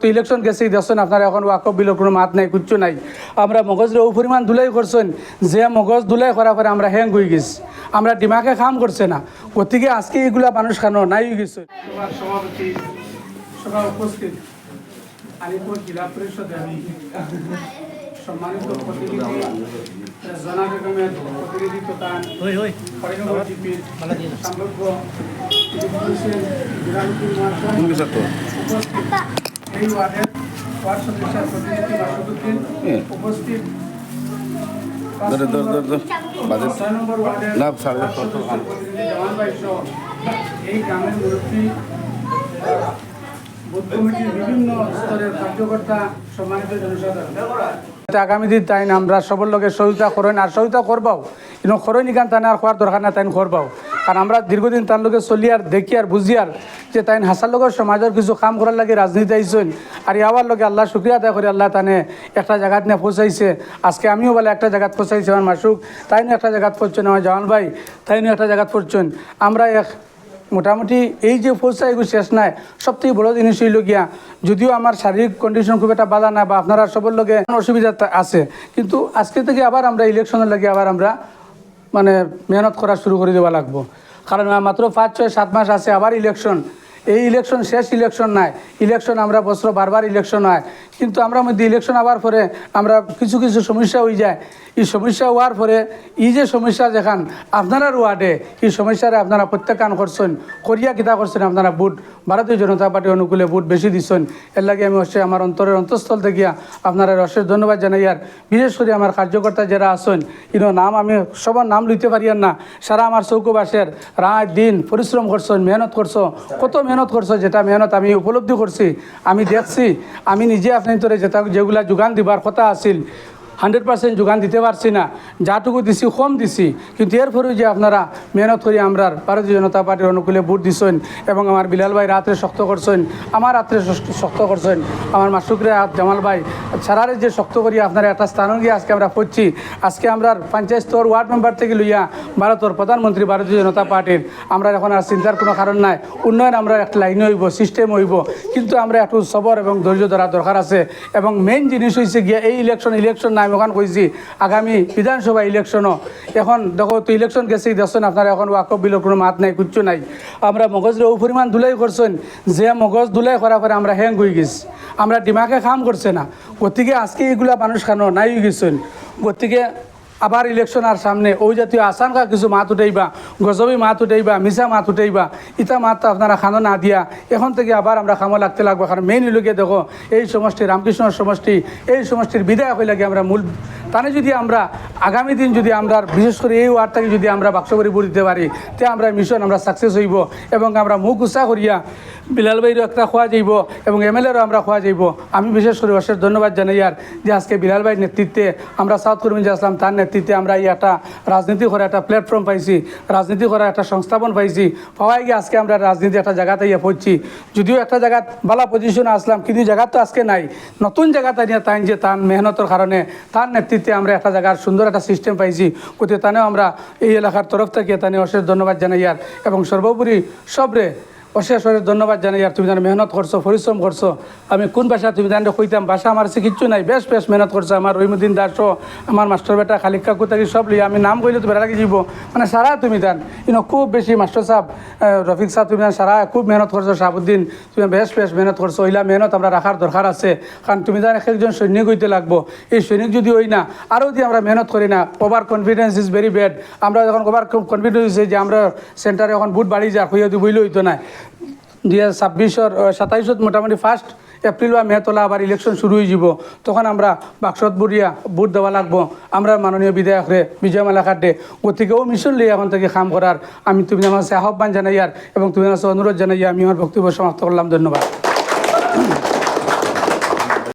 তো ইলেকশন গেছে দেখছেন আপনার এখন ওয়াকফ বিলের কোনো মাত নাই কিচ্ছু নাই। আমরা মগজরে ও পরিমাণ দুলাই করছেন যে মগজ দুলাই করার পরে আমরা হ্যাং হয়ে গেছি। আমরা ডিমাকে কাম করছে না। গতিকে আজকে এগুলা মানুষ খানো নাই হয়ে গেছে। সভাপতি সভা উপস্থিত আলিপুর জেলা পরিষদে সম্মানিত প্রতিনিধি জনা বেগমের প্রতিনিধি তথা করিমগঞ্জ জিপির সম্ভাব্য পুলিশের বিরামপুর মহাশয় উপস্থিত। এই ওয়ার্ডের ওয়ার্ড প্রতিনিধি মাসুদুদ্দিন উপস্থিত এই গ্রামের মুরব্বী বুথ কমিটির বিভিন্ন স্তরের কার্যকর্তা সম্মানিত জনসাধারণ। এটা আগামী দিন তাই আমরা সবর লোকের সহযোগিতা করেন আর সহযোগিতা করবাও। কিন্তু খরই নিকান তাই আর খোয়ার দরকার না তাই করবাও কারণ আমরা দীর্ঘদিন তার লোকে চলি আর দেখি আর বুঝি আর যে তাই হাসার লোকের সমাজের কিছু কাম করার লাগে রাজনীতি আইসেন আর ইয়াবার লোকে আল্লাহ শুক্রিয়া আদায় করে আল্লাহ তানে একটা জায়গাত নিয়ে পৌঁছাইছে। আজকে আমিও বলে একটা জায়গাত পৌঁছাইছি আমার মাসুক তাই নিয়ে একটা জায়গাত পড়ছেন আমার জামান ভাই। তাই নিয়ে একটা জায়গাত পড়ছেন আমরা এক মোটামুটি এই যে পৌঁছা এগুলো শেষ নাই। সব থেকে বড় জিনিস হইল গিয়া, যদিও আমার শারীরিক কন্ডিশন খুব একটা বাধা না বা আপনারা সবার লগে অসুবিধা আছে। কিন্তু আজকে থেকে আবার আমরা ইলেকশনের লাগে আবার আমরা মানে মেহনত করা শুরু করে দেওয়া লাগবো। কারণ মাত্র পাঁচ, ছয়, সাত মাস আছে আবার ইলেকশন এই ইলেকশন শেষ ইলেকশন নাই। ইলেকশন আমরা বছর বারবার ইলেকশন হয়। কিন্তু আমরা মধ্যে ইলেকশন হওয়ার পরে আমরা কিছু কিছু সমস্যা হয়ে যায়। এই সমস্যা হওয়ার পরে এই যে সমস্যা যেখান আপনারা ওয়ার্ডে এই সমস্যারে আপনারা প্রত্যাখ্যান করছেন, করিয়া কিতা করছেন আপনারা ভোট। ভারতীয় জনতা পার্টি অনুকূলে ভোট বেশি দিচ্ছেন এর লাগে আমি অবশ্যই আমার অন্তরের অন্তঃস্থল থেকে আপনারা অশেষ ধন্যবাদ জানাই। আর বিশেষ করে আমার কার্যকর্তা যারা আছেন ইনো নাম আমি সবার নাম লইতে পারি না। সারা আমার চৌকবাসের রাত, দিন পরিশ্রম করছেন, মেহনত করছ কত মেহনত করছ, যেটা মেহনত আমি উপলব্ধি করছি, আমি দেখছি, আমি নিজে আপনি তোরে যেটা যেগুলা যোগান দিবার কথা আছিল হান্ড্রেড পার্সেন্ট যোগান দিতে পারছি না। যাটুকু দিছি, কম দিছি। কিন্তু এরপরেও যে আপনারা মেহনত করি, আমরা ভারতীয় জনতা পার্টির অনুকূলে ভোট দিছেন এবং আমার বিলাল ভাই রাত্রে শক্ত করছেন, আমার রাত্রে শক্ত- করছেন, আমার মাসুকরে জামাল ভাই, সারারে যে শক্ত করি, আপনারা একটা স্থান গিয়ে আজকে আমরা পড়ছি। আজকে আমরা পঞ্চায়েত স্তর ওয়ার্ড মেম্বার থেকে লইয়া ভারতের প্রধানমন্ত্রী ভারতীয় জনতা পার্টির, আমরা এখন আর চিন্তার কোনো কারণ নাই। উন্নয়ন আমরা একটা লাইন হইব সিস্টেম হইব। কিন্তু আমরা একটু সবর এবং ধৈর্য ধরা দরকার আছে। এবং মেইন জিনিস হয়েছে গিয়ে, এই ইলেকশন ইলেকশন না আমি ওখান কইছি আগামী বিধানসভা ইলেকশনও এখন দেখো, তো ইলেকশন গেছে দেখছেন আপনারা, এখন ওয়াকফ বিলের কোনো মাত নাই, কিচ্ছু নাই। আমরা মগজের ও পরিমাণ ধুলাই করছেন, যে মগজ ধুলাই করার পরে আমরা হ্যাং হয়ে গেছি। আমরা দিমাকে কাম করছে না। গতিকে আজকে এগুলা মানুষ খানো নাই হয়ে গেছেন? গতিকে আবার ইলেকশন আর সামনে। ওই জাতীয় আসানকা কিছু মাত উঠাইবা, গজবি মাত উঠাইবা মিশা মাত উঠাইবা, ইটা মাত আপনারা খানো না দিয়া এখন থেকে আবার আমরা খামো লাগতে লাগবো। কারণ মেইন লোকে দেখো, এই সমষ্টি, রামকৃষ্ণ সমষ্টি, এই সমষ্টির বিধায়ক লাগে আমরা মূল তানে যদি আমরা আগামী দিন যদি আমরা, বিশেষ করে এই ওয়ার্ডটাকে যদি আমরা বাক্স করে দিতে পারি, তে আমরা মিশন আমরা সাকসেস হইব এবং আমরা মুখ উৎসাহ করিয়া বিলাল ভাইরও একটা খোয়া যাইব এবং এম এল এরও আমরা খোয়া যাইব। আমি বিশেষ করে অশেষ ধন্যবাদ জানাই আর যে আজকে বিলাল ভাইয়ের নেতৃত্বে আমরা সাউথ কর্মী আসলাম, তার নেতৃত্বে আমরা এই একটা রাজনীতি করার একটা প্ল্যাটফর্ম পাইছি, রাজনীতি করার একটা সংস্থাপন পাইছি। পাওয়াই গিয়ে আজকে আমরা রাজনীতি একটা জায়গাতে ইয়ে পড়ছি যদিও একটা জায়গা ভালো পজিশনে আসলাম, কিন্তু জায়গা তো আজকে নাই। নতুন জায়গাতে নিয়ে তাই যে তার মেহনতের কারণে তার নেতৃত্বে আমরা একটা জায়গার সুন্দর একটা সিস্টেম পাইছি। কোথায় তানেও আমরা এই এলাকার তরফ থেকে তানে অশেষ ধন্যবাদ জানাই আর। এবং সর্বোপরি সবরে অশেষ অশেষ ধন্যবাদ জানাই, আর তুমি জানো মেহনত করছ, পরিশ্রম করছ। আমি কোন ভাষা তুমি জানো কইতাম, ভাষা আমার সে কিচ্ছু নাই। বেশ বেশ মেহনত করছ আমার, রহিমুদ্দিন দাস আমার মাস্টার বেটা খালিকা কুতাকি সব লিয়ে আমি নাম কইলে তুমি বেড়া যাব মানে সারা তুমি জান ইনো খুব বেশি মাস্টার সাহেব রফিক সাহেব তুমি জান, সারা খুব মেহনত করছ, শাহাবুদ্দিন, তুমি বেশ বেশ মেহনত করছ, ওইলা মেহনত আমরা রাখার দরকার আছে। কারণ তুমি জান এক একজন সৈনিক হইতে লাগবো। এই সৈনিক যদি হই না, আরও যদি আমরা মেহনত করি না, over confidence is very bad আমরা যখন ওভার কনফিডেন্স যে আমরা সেন্টারে এখন বুট বাড়ি যা হইয়া দিব বইলে হইতো না। দুই হাজার ছাব্বিশর সাতাইশত মোটামুটি ফার্স্ট এপ্রিল বা মে তোলা আবার ইলেকশন শুরু হয়ে যাব। তখন আমরা বাক্সত বুড়িয়া ভোট দেওয়া লাগবো। আমরা মাননীয় বিধায়করে বিজয় মালা কাটে গতিকে ও মিশন লিয়ে এখন থেকে কাম করার আমি তুমি আমার আহ্বান জানাই আর এবং তুমি আমার অনুরোধ জানাই আমি আমার বক্তব্য সমাপ্ত করলাম ধন্যবাদ।